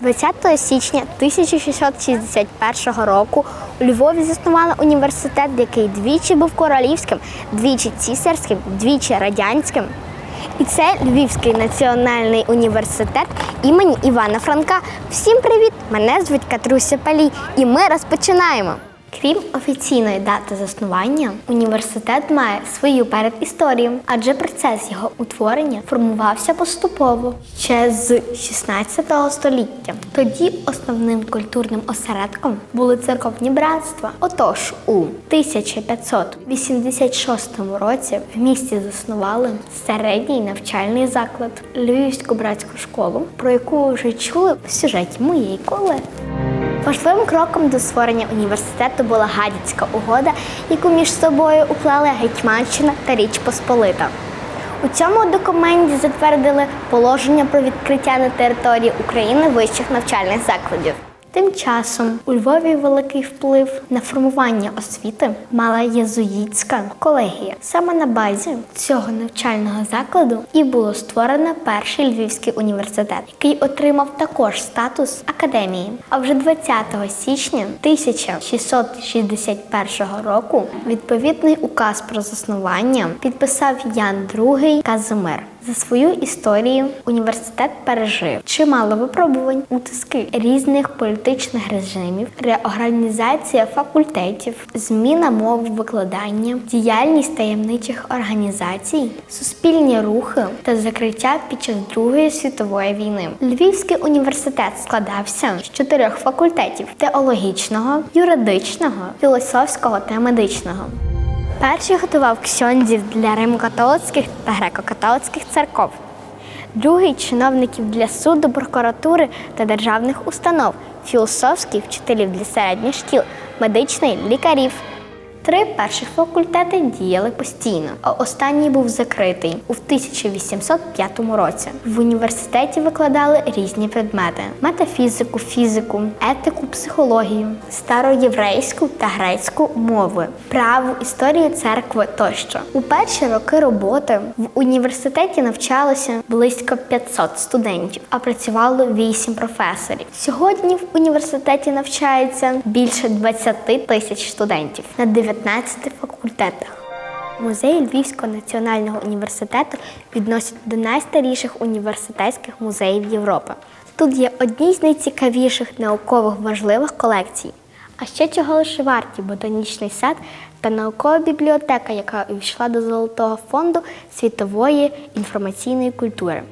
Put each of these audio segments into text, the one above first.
20 січня 1661 року у Львові заснували університет, який двічі був королівським, двічі цісарським, двічі радянським. І це Львівський національний університет імені Івана Франка. Всім привіт! Мене звуть Катруся Палій, і ми розпочинаємо. Крім офіційної дати заснування, університет має свою передісторію, адже процес його утворення формувався поступово ще з 16 століття. Тоді основним культурним осередком були церковні братства. Отож, у 1586 році в місті заснували середній навчальний заклад Львівську братську школу, про яку вже чули в сюжеті моєї коли. Важливим кроком до створення університету була Гадяцька угода, яку між собою уклали Гетьманщина та Річ Посполита. У цьому документі затвердили положення про відкриття на території України вищих навчальних закладів. Тим часом у Львові великий вплив на формування освіти мала єзуїтська колегія. Саме на базі цього навчального закладу і було створено перший Львівський університет, який отримав також статус академії. А вже 20 січня 1661 року відповідний указ про заснування підписав Ян II Казимир. За свою історію університет пережив чимало випробувань, утиски різних політичних режимів, реорганізація факультетів, зміна мов викладання, діяльність таємничих організацій, суспільні рухи та закриття під час Другої світової війни. Львівський університет складався з чотирьох факультетів: теологічного, юридичного, філософського та медичного. Перший готував ксьондзів для римо-католицьких та греко-католицьких церков, другий чиновників для суду, прокуратури та державних установ, філософський вчителів для середніх шкіл, медичний лікарів. Три перших факультети діяли постійно, а останній був закритий у 1805 році. В університеті викладали різні предмети: метафізику, фізику, етику, психологію, староєврейську та грецьку мови, право, історію церкви тощо. У перші роки роботи в університеті навчалося близько 500 студентів, а працювало 8 професорів. Сьогодні в університеті навчається більше 20 тисяч студентів на 19 факультетах. Музей Львівського національного університету відносять до найстаріших університетських музеїв Європи. Тут є одні з найцікавіших наукових важливих колекцій. А ще чого лише варті ботанічний сад та наукова бібліотека, яка увійшла до Золотого фонду світової інформаційної культури.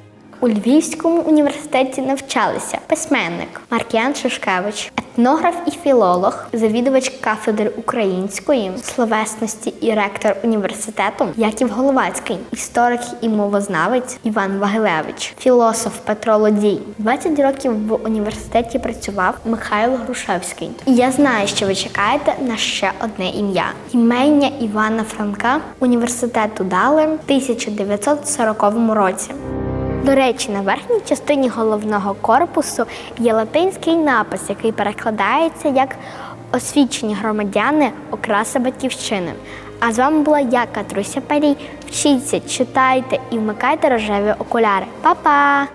У Львівському університеті навчалися письменник Маркіян Шишкевич, етнограф і філолог, завідувач кафедри української словесності і ректор університету Яків Головацький, історик і мовознавець Іван Вагилевич, філософ Петро Лодій. 20 років в університеті працював Михайло Грушевський. І я знаю, що ви чекаєте на ще одне ім'я. Імення Івана Франка університету дали в 1940 році. До речі, на верхній частині головного корпусу є латинський напис, який перекладається як освічені громадяни окраса батьківщини. А з вами була я, Катруся Парій. Вчіться, читайте і вмикайте рожеві окуляри. Па-па!